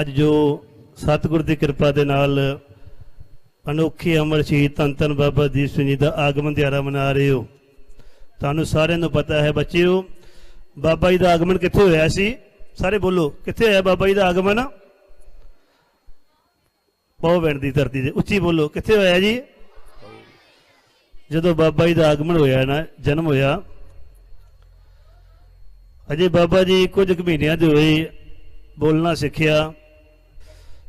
ਅੱਜ ਜੋ ਸਤਿਗੁਰ ਦੀ ਕਿਰਪਾ ਦੇ ਨਾਲ ਅਨੋਖੀ ਅਮਰ ਸ਼ਹੀਦ ਧੰਨ ਧੰਨ ਬਾਬਾ ਦੀਪ ਸਿੰਘ ਜੀ ਦਾ ਆਗਮਨ ਦਿਹਾੜਾ ਮਨਾ ਰਹੇ ਹੋ। ਤੁਹਾਨੂੰ ਸਾਰਿਆਂ ਨੂੰ ਪਤਾ ਹੈ ਬੱਚਿਓ, ਬਾਬਾ ਜੀ ਦਾ ਆਗਮਨ ਕਿੱਥੇ ਹੋਇਆ ਸੀ? ਸਾਰੇ ਬੋਲੋ, ਕਿੱਥੇ ਹੋਇਆ ਬਾਬਾ ਜੀ ਦਾ ਆਗਮਨ? ਪਉ ਪਿੰਡ ਦੀ ਧਰਤੀ ਤੇ ਉੱਚੀ ਬੋਲੋ, ਕਿੱਥੇ ਹੋਇਆ ਜੀ? ਜਦੋਂ ਬਾਬਾ ਜੀ ਦਾ ਆਗਮਨ ਹੋਇਆ ਨਾ, ਜਨਮ ਹੋਇਆ, ਅਜੇ ਬਾਬਾ ਜੀ ਕੁਝ ਕੁ ਮਹੀਨਿਆਂ ਦੇ ਹੋਏ ਬੋਲਣਾ ਸਿੱਖਿਆ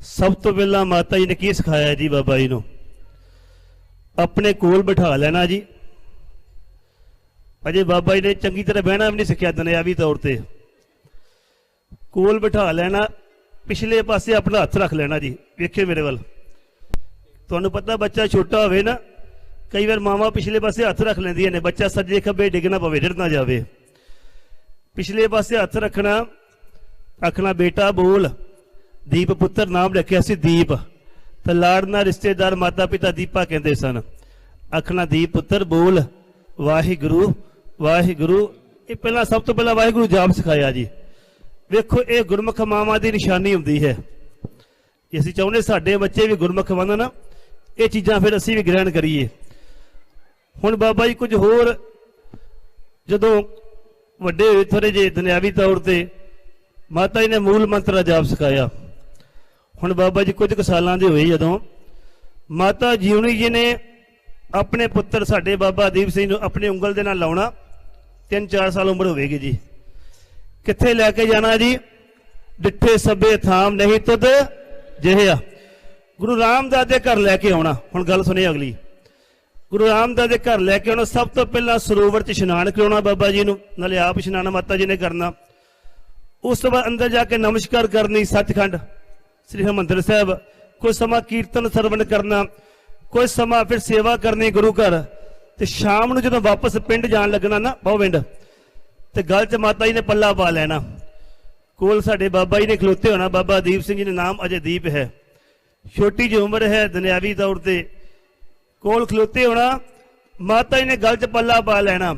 ਸਭ ਤੋਂ ਪਹਿਲਾਂ ਮਾਤਾ ਜੀ ਨੇ ਕੀ ਸਿਖਾਇਆ ਜੀ ਬਾਬਾ ਜੀ ਨੂੰ ਆਪਣੇ ਕੋਲ ਬਿਠਾ ਲੈਣਾ ਜੀ ਅਜੇ ਬਾਬਾ ਜੀ ਨੇ ਚੰਗੀ ਤਰ੍ਹਾਂ ਬਹਿਣਾ ਵੀ ਨਹੀਂ ਸਿੱਖਿਆ ਦੁਨਿਆਵੀ ਤੌਰ ਤੇ ਕੋਲ ਬਿਠਾ ਲੈਣਾ ਪਿਛਲੇ ਪਾਸੇ ਆਪਣਾ ਹੱਥ ਰੱਖ ਲੈਣਾ ਜੀ ਵੇਖਿਓ ਮੇਰੇ ਵੱਲ ਤੁਹਾਨੂੰ ਪਤਾ ਬੱਚਾ ਛੋਟਾ ਹੋਵੇ ਨਾ ਕਈ ਵਾਰ ਮਾਵਾ ਪਿਛਲੇ ਪਾਸੇ ਹੱਥ ਰੱਖ ਲੈਂਦੀਆਂ ਨੇ ਬੱਚਾ ਸੱਜੇ ਖੱਬੇ ਡਿੱਗ ਨਾ ਪਵੇ ਡਿੱਗ ਨਾ ਜਾਵੇ ਪਿਛਲੇ ਪਾਸੇ ਹੱਥ ਰੱਖਣਾ ਆਖਣਾ ਬੇਟਾ ਬੋਲ ਦੀਪ ਪੁੱਤਰ ਨਾਮ ਰੱਖਿਆ ਸੀ ਦੀਪ। ਤੇ ਲਾੜਨਾ ਰਿਸ਼ਤੇਦਾਰ ਮਾਤਾ ਪਿਤਾ ਦੀਪਾ ਕਹਿੰਦੇ ਸਨ, ਆਖਣਾ ਦੀਪ ਪੁੱਤਰ ਬੋਲ, ਵਾਹਿਗੁਰੂ ਵਾਹਿਗੁਰੂ। ਇਹ ਪਹਿਲਾਂ ਸਭ ਤੋਂ ਪਹਿਲਾਂ ਵਾਹਿਗੁਰੂ ਜਾਪ ਸਿਖਾਇਆ ਜੀ। ਵੇਖੋ, ਇਹ ਗੁਰਮੁਖ ਮਾਵਾਂ ਦੀ ਨਿਸ਼ਾਨੀ ਹੁੰਦੀ ਹੈ। ਜੇ ਅਸੀਂ ਚਾਹੁੰਦੇ ਸਾਡੇ ਬੱਚੇ ਵੀ ਗੁਰਮੁਖ ਬਣਨ ਇਹ ਚੀਜ਼ਾਂ ਫਿਰ ਅਸੀਂ ਵੀ ਗ੍ਰਹਿਣ ਕਰੀਏ। ਹੁਣ ਬਾਬਾ ਜੀ ਕੁਝ ਹੋਰ, ਜਦੋਂ ਵੱਡੇ ਹੋਏ ਥੋੜੇ ਜਿਹੇ ਦੁਨਿਆਵੀ ਤੌਰ ਤੇ ਮਾਤਾ ਜੀ ਨੇ ਮੂਲ ਮੰਤਰ ਦਾ ਜਾਪ ਸਿਖਾਇਆ। ਹੁਣ ਬਾਬਾ ਜੀ ਕੁਝ ਕੁ ਸਾਲਾਂ ਦੇ ਹੋਏ ਜਦੋਂ ਮਾਤਾ ਜੀਵਨੀ ਜੀ ਨੇ ਆਪਣੇ ਪੁੱਤਰ ਸਾਡੇ ਬਾਬਾ ਦੀਪ ਸਿੰਘ ਨੂੰ ਆਪਣੀ ਉਂਗਲ ਦੇ ਨਾਲ ਲਾਉਣਾ 3-4 ਸਾਲ ਉਮਰ ਹੋਵੇਗੀ ਜੀ। ਕਿੱਥੇ ਲੈ ਕੇ ਜਾਣਾ ਜੀ? ਡਿੱਠੇ ਸਭੇ ਥਾਮ ਨਹੀਂ ਤੁਧ ਜਿਹਿਆ ਗੁਰੂ ਰਾਮਦਾਸ ਦੇ ਘਰ ਲੈ ਕੇ ਆਉਣਾ। ਹੁਣ ਗੱਲ ਸੁਣਿਓ ਅਗਲੀ। ਗੁਰੂ ਰਾਮਦਾਸ ਦੇ ਘਰ ਲੈ ਕੇ ਆਉਣਾ, ਸਭ ਤੋਂ ਪਹਿਲਾਂ ਸਰੋਵਰ 'ਚ ਇਸ਼ਨਾਨ ਕਰਾਉਣਾ ਬਾਬਾ ਜੀ ਨੂੰ, ਨਾਲੇ ਆਪ ਇਸ਼ਨਾਨ ਮਾਤਾ ਜੀ ਨੇ ਕਰਨਾ। ਉਸ ਤੋਂ ਬਾਅਦ ਅੰਦਰ ਜਾ ਕੇ ਨਮਸਕਾਰ ਕਰਨੀ, ਸੱਚਖੰਡ। ਸ੍ਰੀ ਹਰਿਮੰਦਰ ਸਾਹਿਬ ਕੋਈ ਸਮਾਂ ਕੀਰਤਨ ਸਰਵਣ ਕਰਨਾ ਕੋਈ ਸਮਾਂ ਫਿਰ ਸੇਵਾ ਕਰਨੀ ਗੁਰੂ ਘਰ, ਤੇ ਸ਼ਾਮ ਨੂੰ ਜਦੋਂ ਵਾਪਸ ਪਿੰਡ ਜਾਣ ਲੱਗਣਾ ਨਾ ਬਹੁਵਿੰਡ ਤੇ ਗਲ 'ਚ ਮਾਤਾ ਜੀ ਨੇ ਪੱਲਾ ਪਾ ਲੈਣਾ। ਕੋਲ ਸਾਡੇ ਬਾਬਾ ਜੀ ਨੇ ਖਲੋਤੇ ਹੋਣਾ, ਬਾਬਾ ਦੀਪ ਸਿੰਘ ਜੀ ਦਾ ਨਾਮ ਅਜੇ ਦੀਪ ਹੈ। ਛੋਟੀ ਜਿਹੀ ਉਮਰ ਹੈ, ਦੁਨਿਆਵੀ ਤੌਰ ਤੇ। ਕੋਲ ਖਲੋਤੇ ਹੋਣਾ, ਮਾਤਾ ਜੀ ਨੇ ਗਲ 'ਚ ਪੱਲਾ ਪਾ ਲੈਣਾ,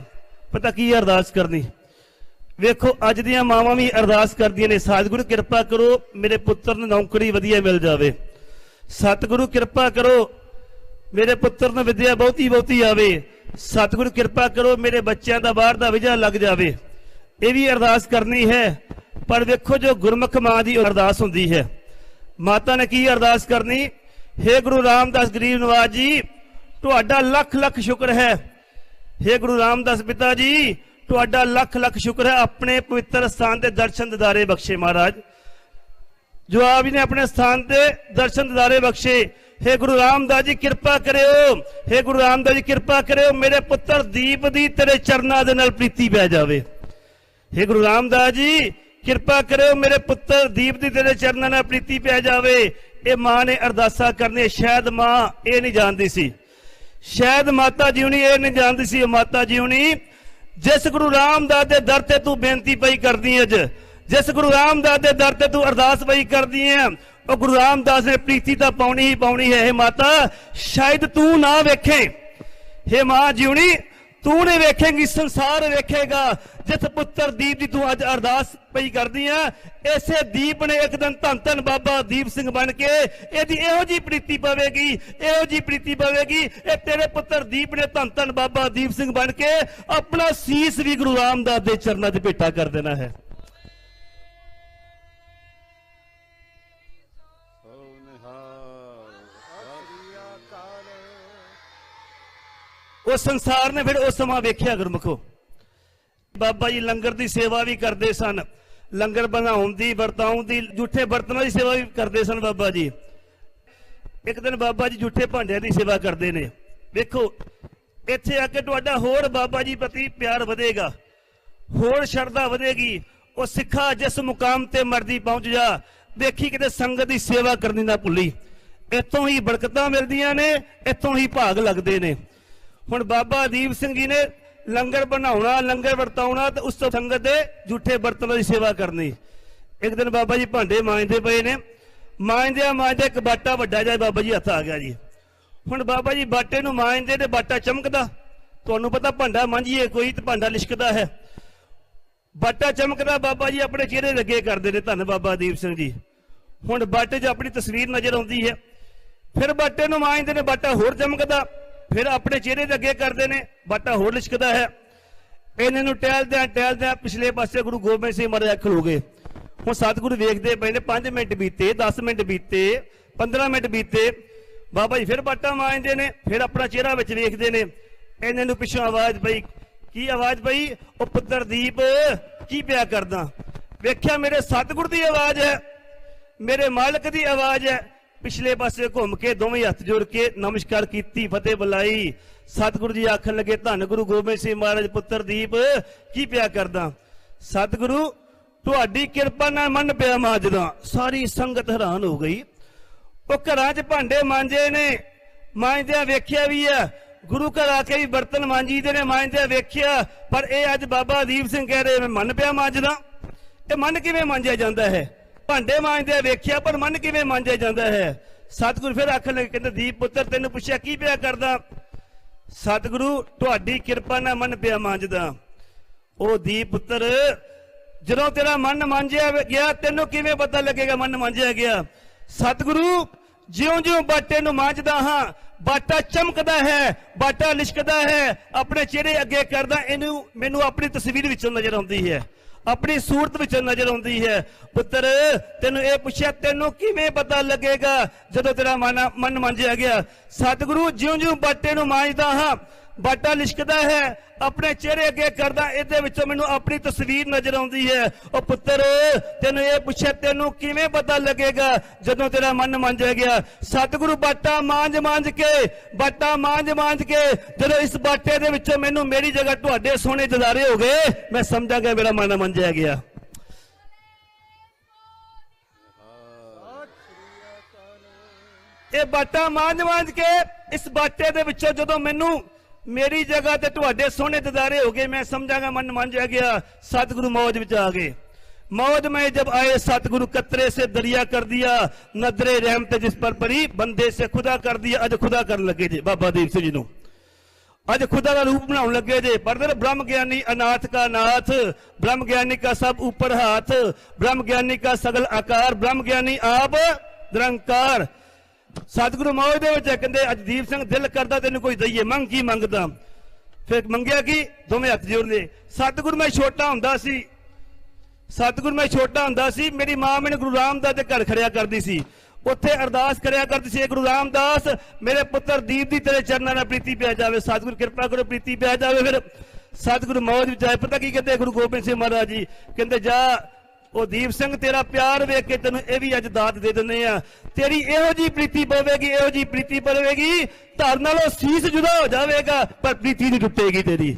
ਪਤਾ ਕੀ ਅਰਦਾਸ ਕਰਨੀ? ਵੇਖੋ, ਅੱਜ ਦੀਆਂ ਮਾਵਾਂ ਵੀ ਅਰਦਾਸ ਕਰਦੀਆਂ ਨੇ ਸਤਿਗੁਰੂ ਕਿਰਪਾ ਕਰੋ, ਮੇਰੇ ਪੁੱਤਰ ਨੂੰ ਨੌਕਰੀ ਵਧੀਆ ਮਿਲ ਜਾਵੇ। ਸਤਿਗੁਰੂ, ਕਿਰਪਾ ਕਰੋ, ਮੇਰੇ ਪੁੱਤਰ ਨੂੰ ਵਿਦਿਆ ਬਹੁਤੀ ਬਹੁਤੀ ਆਵੇ। ਸਤਿਗੁਰੂ, ਕਿਰਪਾ ਕਰੋ, ਮੇਰੇ ਬੱਚਿਆਂ ਦਾ ਬਾਹਰ ਦਾ ਵਿਜਾ ਲੱਗ ਜਾਵੇ। ਇਹ ਵੀ ਅਰਦਾਸ ਕਰਨੀ ਹੈ, ਪਰ ਵੇਖੋ ਜੋ ਗੁਰਮੁਖ ਮਾਂ ਦੀ ਅਰਦਾਸ ਹੁੰਦੀ ਹੈ। ਮਾਤਾ ਨੇ ਕੀ ਅਰਦਾਸ ਕਰਨੀ? हे ਗੁਰੂ ਰਾਮਦਾਸ, ਗਰੀਬ ਨਵਾਜ ਜੀ, ਤੁਹਾਡਾ ਲੱਖ ਲੱਖ ਸ਼ੁਕਰ ਹੈ। हे ਗੁਰੂ ਰਾਮਦਾਸ ਪਿਤਾ ਜੀ ਤੁਹਾਡਾ ਲੱਖ ਲੱਖ ਸ਼ੁਕਰ ਹੈ ਆਪਣੇ ਪਵਿੱਤਰ ਸਥਾਨ ਤੇ ਦਰਸ਼ਨ ਦਿਦਾਰੇ ਬਖਸ਼ੇ ਮਹਾਰਾਜ ਜੋ ਆਪ ਜੀ ਨੇ ਆਪਣੇ ਸਥਾਨ ਤੇ ਦਰਸ਼ਨ ਦਿਦਾਰੇ ਬਖਸ਼ੇ हे ਗੁਰੂ ਰਾਮਦਾਸ ਜੀ ਕਿਰਪਾ ਕਰਿਓ हे ਗੁਰੂ ਰਾਮਦਾਸ ਜੀ ਕਿਰਪਾ ਕਰਿਓ ਮੇਰੇ ਪੁੱਤਰ ਦੀਪ ਦੀ ਤੇਰੇ ਚਰਨਾਂ ਦੇ ਨਾਲ ਪ੍ਰੀਤੀ ਪੈ ਜਾਵੇ हे ਗੁਰੂ ਰਾਮਦਾਸ ਜੀ ਕਿਰਪਾ ਕਰਿਓ ਮੇਰੇ ਪੁੱਤਰ ਦੀਪ ਦੀ ਤੇਰੇ ਚਰਨਾਂ ਨਾਲ ਪ੍ਰੀਤੀ ਪੈ ਜਾਵੇ ਇਹ ਮਾਂ ਨੇ ਅਰਦਾਸਾਂ ਕਰਨੀਆਂ ਸ਼ਾਇਦ ਮਾਂ ਇਹ ਨਹੀਂ ਜਾਣਦੀ ਸੀ ਸ਼ਾਇਦ ਮਾਤਾ ਜੀਵਨੀ ਇਹ ਨਹੀਂ ਜਾਣਦੀ ਸੀ ਇਹ ਮਾਤਾ ਜੀਵਨੀ ਜਿਸ ਗੁਰੂ ਰਾਮਦਾਸ ਦੇ ਦਰ ਤੇ ਤੂੰ ਬੇਨਤੀ ਪਈ ਕਰਦੀ ਅੱਜ, ਜਿਸ ਗੁਰੂ ਰਾਮਦਾਸ ਦੇ ਦਰ ਤੇ ਤੂੰ ਅਰਦਾਸ ਪਈ ਕਰਦੀ ਹੈ ਉਹ ਗੁਰੂ ਰਾਮਦਾਸ ਨੇ ਪ੍ਰੀਤੀ ਤਾਂ ਪਾਉਣੀ ਹੀ ਪਾਉਣੀ ਹੈ ਇਹ ਮਾਤਾ, ਸ਼ਾਇਦ ਤੂੰ ਨਾ ਵੇਖੇ। ਹੇ ਮਾਂ ਜਿਉਣੀ ਤੂੰ ਨੇ ਵੇਖੇਂਗੀ, ਸੰਸਾਰ ਵੇਖੇਗਾ। ਜਿਸ ਪੁੱਤਰ ਦੀਪ ਦੀ ਤੂੰ ਅੱਜ ਅਰਦਾਸ ਪਈ ਕਰਦੀ ਆ, ਇਸੇ ਦੀਪ ਨੇ ਇੱਕ ਦਿਨ ਧੰਨ ਧੰਨ ਬਾਬਾ ਦੀਪ ਸਿੰਘ ਬਣ ਕੇ ਇਹਦੀ ਇਹੋ ਜੀ ਪ੍ਰੀਤੀ ਪਵੇਗੀ, ਇਹੋ ਜੀ ਪ੍ਰੀਤੀ ਪਵੇਗੀ। ਇਹ ਤੇਰੇ ਪੁੱਤਰ ਦੀਪ ਨੇ ਧੰਨ ਧੰਨ ਬਾਬਾ ਦੀਪ ਸਿੰਘ ਬਣ ਕੇ ਆਪਣਾ ਸੀਸ ਵੀ ਗੁਰੂ ਰਾਮਦਾਸ ਦੇ ਚਰਨਾਂ 'ਚ ਭੇਟਾ ਕਰ ਦੇਣਾ ਹੈ। ਉਹ ਸੰਸਾਰ ਨੇ ਫਿਰ ਉਸ ਸਮਾਂ ਵੇਖਿਆ, ਗੁਰਮਖੋ। ਬਾਬਾ ਜੀ ਲੰਗਰ ਦੀ ਸੇਵਾ ਵੀ ਕਰਦੇ ਸਨ। ਲੰਗਰ ਬਣਾਉਣ ਦੀ, ਵਰਤਾਉਣ ਦੀ ਝੂਠੇ ਬਰਤਨਾਂ ਦੀ ਸੇਵਾ ਵੀ ਕਰਦੇ ਸਨ ਬਾਬਾ ਜੀ। ਇੱਕ ਦਿਨ ਬਾਬਾ ਜੀ ਝੂਠੇ ਭਾਂਡਿਆਂ ਦੀ ਸੇਵਾ ਕਰਦੇ ਨੇ। ਵੇਖੋ, ਇੱਥੇ ਆ ਕੇ ਤੁਹਾਡਾ ਹੋਰ ਬਾਬਾ ਜੀ ਪ੍ਰਤੀ ਪਿਆਰ ਵਧੇਗਾ। ਹੋਰ ਸ਼ਰਧਾ ਵਧੇਗੀ। ਉਹ ਸਿੱਖਾ ਜਿਸ ਮੁਕਾਮ ਤੇ ਮਰਦੀ ਪਹੁੰਚ ਜਾ। ਦੇਖੀ ਕਿਤੇ ਸੰਗਤ ਦੀ ਸੇਵਾ ਕਰਨੀ ਨਾ ਭੁੱਲੀ। ਇੱਥੋਂ ਹੀ ਬਰਕਤਾਂ ਮਿਲਦੀਆਂ ਨੇ, ਇੱਥੋਂ ਹੀ ਭਾਗ ਲੱਗਦੇ ਨੇ। ਹੁਣ ਬਾਬਾ ਦੀਪ ਸਿੰਘ ਜੀ ਨੇ ਲੰਗਰ ਬਣਾਉਣਾ, ਲੰਗਰ ਵਰਤਾਉਣਾ ਤੇ ਉਸ ਤੋਂ ਸੰਗਤ ਦੇ ਝੂਠੇ ਬਰਤਨਾਂ ਦੀ ਸੇਵਾ ਕਰਨੀ। ਇੱਕ ਦਿਨ ਬਾਬਾ ਜੀ ਭਾਂਡੇ ਮਾਂਜਦੇ ਪਏ ਨੇ। ਮਾਂਜਦਿਆਂ ਮਾਂਜਦੇ ਇੱਕ ਬਾਟਾ ਵੱਡਾ ਜਿਹਾ ਬਾਬਾ ਜੀ ਹੱਥ ਆ ਗਿਆ ਜੀ। ਹੁਣ ਬਾਬਾ ਜੀ ਬਾਟੇ ਨੂੰ ਮਾਂਜਦੇ ਤੇ ਬਾਟਾ ਚਮਕਦਾ। ਤੁਹਾਨੂੰ ਪਤਾ ਭਾਂਡਾ ਮਾਂਜੀਏ, ਕੋਈ ਤੇ ਭਾਂਡਾ ਲਿਸ਼ਕਦਾ ਹੈ। ਬਾਟਾ ਚਮਕਦਾ, ਬਾਬਾ ਜੀ ਆਪਣੇ ਚਿਹਰੇ ਲੱਗੇ ਕਰਦੇ ਨੇ। ਧੰਨ ਬਾਬਾ ਦੀਪ ਸਿੰਘ ਜੀ। ਹੁਣ ਬਾਟੇ 'ਚ ਆਪਣੀ ਤਸਵੀਰ ਨਜ਼ਰ ਆਉਂਦੀ ਹੈ। ਫਿਰ ਬਾਟੇ ਨੂੰ ਮਾਂਜਦੇ ਨੇ, ਬਾਟਾ ਹੋਰ ਚਮਕਦਾ। ਫਿਰ ਆਪਣੇ ਚਿਹਰੇ ਦੇ ਅੱਗੇ ਕਰਦੇ ਨੇ, ਬਾਟਾ ਹੋਰ ਲਿਸ਼ਕਦਾ ਹੈ। ਇਹਨਾਂ ਨੂੰ ਟਹਿਲਦਿਆਂ ਟਹਿਲਦਿਆਂ ਪਿਛਲੇ ਪਾਸੇ ਗੁਰੂ ਗੋਬਿੰਦ ਸਿੰਘ ਮਹਾਰਾਜ ਖਲੋ ਗਏ। ਹੁਣ ਸਤਿਗੁਰੂ ਵੇਖਦੇ ਪਏ ਨੇ 5 ਮਿੰਟ ਬੀਤੇ 10 ਮਿੰਟ ਬੀਤੇ 15 ਮਿੰਟ ਬੀਤੇ। ਬਾਬਾ ਜੀ ਫਿਰ ਬਾਟਾ ਮਾਂਜਦੇ ਨੇ, ਫਿਰ ਆਪਣਾ ਚਿਹਰਾ ਵਿੱਚ ਵੇਖਦੇ ਨੇ। ਇਹਨਾਂ ਨੂੰ ਪਿੱਛੋਂ ਆਵਾਜ਼ ਪਈ, ਕੀ ਆਵਾਜ਼ ਪਈ? ਉਹ ਪੁੱਤਰ ਦੀਪ, ਕੀ ਪਿਆ ਕਰਦਾ? ਵੇਖਿਆ ਮੇਰੇ ਸਤਿਗੁਰ ਦੀ ਆਵਾਜ਼ ਹੈ, ਮੇਰੇ ਮਾਲਕ ਦੀ ਆਵਾਜ਼ ਹੈ। ਪਿਛਲੇ ਪਾਸੇ ਘੁੰਮ ਕੇ ਦੋਵੇਂ ਹੱਥ ਜੋੜ ਕੇ ਨਮਸਕਾਰ ਕੀਤੀ, ਫਤਿਹ ਬੁਲਾਈ। ਸਤਿਗੁਰੂ ਜੀ ਆਖਣ ਲੱਗੇ, ਧੰਨ ਗੁਰੂ ਗੋਬਿੰਦ ਸਿੰਘ ਮਹਾਰਾਜ ਪੁੱਤਰ ਦੀਪ, ਕੀ ਪਿਆ ਕਰਦਾ? ਸਤਿਗੁਰੂ, ਤੁਹਾਡੀ ਕਿਰਪਾ ਨਾਲ ਮੰਨ ਪਿਆ ਮਾਜਦਾ ਸਾਰੀ ਸੰਗਤ ਹੈਰਾਨ ਹੋ ਗਈ। ਉਹ ਘਰਾਂ 'ਚ ਭਾਂਡੇ ਮਾਂਜੇ ਨੇ, ਮਾਂਜਦਿਆਂ ਵੇਖਿਆ ਵੀ ਆ। ਗੁਰੂ ਘਰ ਆ ਕੇ ਵੀ ਬਰਤਨ ਮਾਂਜੀਦੇ ਨੇ, ਮਾਂਜਦਿਆਂ ਵੇਖਿਆ। ਪਰ ਇਹ ਅੱਜ ਬਾਬਾ ਦੀਪ ਸਿੰਘ ਕਹਿ ਰਹੇ, ਮੈਂ ਮਨ ਪਿਆ ਮਾਜਦਾ ਇਹ ਮਨ ਕਿਵੇਂ ਮਾਂਜਿਆ ਜਾਂਦਾ ਹੈ? ਭਾਂਡੇ ਮਾਂਜਦੇ ਵੇਖਿਆ, ਪਰ ਮਨ ਕਿਵੇਂ ਮਾਂਜਿਆ ਜਾਂਦਾ ਹੈ? ਸਤਿਗੁਰੂ ਫਿਰ ਆਖਣ ਲੱਗੇ, ਕਹਿੰਦੇ, ਦੀਪ ਪੁੱਤਰ, ਤੈਨੂੰ ਪੁੱਛਿਆ, ਕੀ ਪਿਆ ਕਰਦਾ? ਸਤਿਗੁਰੂ, ਤੁਹਾਡੀ ਕਿਰਪਾ ਨਾਲ ਮਨ ਪਿਆ ਮਾਂਜਦਾ। ਉਹ ਦੀਪ ਪੁੱਤਰ, ਜਦੋਂ ਤੇਰਾ ਮਨ ਮਾਂਜਿਆ ਗਿਆ, ਤੈਨੂੰ ਕਿਵੇਂ ਪਤਾ ਲੱਗੇਗਾ ਮਨ ਮਾਂਜਿਆ ਗਿਆ? ਸਤਿਗੁਰੂ, ਜਿਉਂ-ਜਿਉਂ ਬਾਟੇ ਨੂੰ ਮਾਂਜਦਾ ਹਾਂ, ਬਾਟਾ ਚਮਕਦਾ ਹੈ, ਬਾਟਾ ਲਿਸ਼ਕਦਾ ਹੈ, ਆਪਣੇ ਚਿਹਰੇ ਅੱਗੇ ਕਰਦਾ, ਇਹਨੂੰ ਮੈਨੂੰ ਆਪਣੀ ਤਸਵੀਰ ਵਿੱਚੋਂ ਨਜ਼ਰ ਆਉਂਦੀ ਹੈ। ਆਪਣੀ ਸੂਰਤ ਵਿੱਚ ਨਜ਼ਰ ਆਉਂਦੀ ਹੈ। ਪੁੱਤਰ, ਤੈਨੂੰ ਇਹ ਪੁੱਛਿਆ, ਤੈਨੂੰ ਕਿਵੇਂ ਪਤਾ ਲੱਗੇਗਾ ਜਦੋਂ ਤੇਰਾ ਮਨ ਮਨ ਮੰਜਿਆ ਗਿਆ? ਸਤਿਗੁਰੂ ਜਿਉਂ-ਜਿਉਂ ਬਾਟੇ ਨੂੰ ਮਾਂਜਦਾ ਹਾਂ। ਬਾਟਾ ਲਿਸ਼ਕਦਾ ਹੈ। ਆਪਣੇ ਚਿਹਰੇ ਅੱਗੇ ਕਰਦਾ, ਇਹਦੇ ਵਿੱਚੋਂ ਮੈਨੂੰ ਆਪਣੀ ਤਸਵੀਰ ਨਜ਼ਰ ਆਉਂਦੀ ਹੈ। ਉਹ ਪੁੱਤਰ, ਤੈਨੂੰ ਇਹ ਪੁੱਛਿਆ, ਤੈਨੂੰ ਕਿਵੇਂ ਪਤਾ ਲੱਗੇਗਾ? ਜਦੋਂ ਤੇਰਾ ਮਨ ਮੰਜਿਆ ਗਿਆ, ਸਤਿਗੁਰੂ ਬਾਟਾ ਮਾਂਜ ਮਾਂਜ ਕੇ, ਬਾਟਾ ਮਾਂਜ ਮਾਂਜ ਕੇ, ਜਦੋਂ ਇਸ ਬਾਟੇ ਦੇ ਵਿੱਚੋਂ ਮੈਨੂੰ ਮੇਰੀ ਜਗ੍ਹਾ ਤੁਹਾਡੇ ਸੋਹਣੇ ਜਦਾਰੇ ਹੋ ਗਏ, ਮੈਂ ਸਮਝਾਂਗਾ ਮੇਰਾ ਮਨ ਮੰਜਿਆ ਗਿਆ। ਇਹ ਬਾਟਾ ਮਾਂਜ ਮਾਂਜ ਕੇ, ਇਸ ਬਾਟੇ ਦੇ ਵਿੱਚੋਂ ਜਦੋਂ ਮੈਨੂੰ ਮੇਰੀ ਜਗ੍ਹਾ ਤੇ ਤੁਹਾਡੇ ਸੋਹਣੇ ਦਿਦਾਰੇ ਹੋ ਗਏ ਮੈਂ ਸਮਝਾਂਗਾ ਮਨ ਮੰਜਿਆ ਗਿਆ ਸਤਿਗੁਰੂ ਮੌਜ ਵਿੱਚ ਆ ਗਏ मौज में जब आए सतगुरु कतरे से दरिया कर दिया नदरे रहमत जिस पर परी बंदे से खुदा कर दिया अज खुदा कर लगे जे बाबा दीप सिंह जी ਨੂੰ ਅੱਜ ਖੁਦਾ ਦਾ ਰੂਪ ਬਣਾਉਣ ਲੱਗੇ ਜੇ ਪਰਦਰ ਬ੍ਰਹਮ ਗਿਆਨੀ ਅਨਾਥ ਕਾ ਨਾਥ ਬ੍ਰਹਮ ਗਿਆਨੀ ਕਾ ਸਭ ਉੱਪਰ ਹਾਥ ਬ੍ਰਹਮ ਗਿਆਨੀ ਕਾ ਸਗਲ ਆਕਾਰ ਬ੍ਰਹਮ ਗਿਆਨੀ ਆਪ ਨਿਰੰਕਾਰ ਸਤਿਗੁਰੂ ਮੌਜ ਦੇ ਵਿੱਚ ਕਹਿੰਦੇ ਅੱਜ ਸਿੰਘ, ਦਿਲ ਕਰਦਾ ਤੈਨੂੰ ਕੋਈ ਦਈਏ। ਮੰਗ ਕੀ ਮੰਗਦਾ? ਫਿਰ ਮੰਗਿਆ ਕੀ? ਦੋਵੇਂ ਹੱਥ ਜੋੜ ਲਏ ਸਤਿਗੁਰੂ, ਮੈਂ ਛੋਟਾ ਹੁੰਦਾ ਸੀ। ਸਤਿਗੁਰੂ, ਮੈਂ ਛੋਟਾ ਹੁੰਦਾ ਸੀ। ਮੇਰੀ ਮਾਂ ਮੈਨੂੰ ਗੁਰੂ ਰਾਮਦਾਸ ਦੇ ਘਰ ਖੜਿਆ ਕਰਦੀ ਸੀ। ਉੱਥੇ ਅਰਦਾਸ ਕਰਿਆ ਕਰਦੀ ਸੀ, "ਹੇ ਗੁਰੂ ਰਾਮਦਾਸ, ਮੇਰੇ ਪੁੱਤਰ ਦੀਪ ਦੀ ਤੇਰੇ ਚਰਨਾਂ ਨਾਲ ਪ੍ਰੀਤੀ ਪਿਆ ਜਾਵੇ। ਸਤਿਗੁਰੂ, ਕਿਰਪਾ ਕਰੋ ਪ੍ਰੀਤੀ ਪਿਆ ਜਾਵੇ ਫਿਰ। ਸਤਿਗੁਰੂ ਮੌਜ ਵਿੱਚ ਆਏ। ਪਤਾ ਕੀ ਕਹਿੰਦੇ ਗੁਰੂ ਗੋਬਿੰਦ ਸਿੰਘ ਮਹਾਰਾਜ ਜੀ? ਕਹਿੰਦੇ, ਜਾ ਉਹ ਦੀਪ ਸਿੰਘ, ਤੇਰਾ ਪਿਆਰ ਵੇਖ ਕੇ ਤੈਨੂੰ ਇਹ ਵੀ ਅੱਜ ਦਾਤ ਦੇ ਦਿੰਦੇ ਆ। ਤੇਰੀ ਇਹੋ ਜੀ ਪ੍ਰੀਤੀ ਪਵੇਗੀ, ਇਹੋ ਜੀ ਪ੍ਰੀਤੀ ਪਵੇਗੀ। ਧਰ ਨਾਲੋਂ ਸੀਸ ਜੁਦਾ ਹੋ ਜਾਵੇਗਾ, ਪਰ ਪ੍ਰੀਤੀ ਨਹੀਂ ਟੁੱਟੇਗੀ ਤੇਰੀ।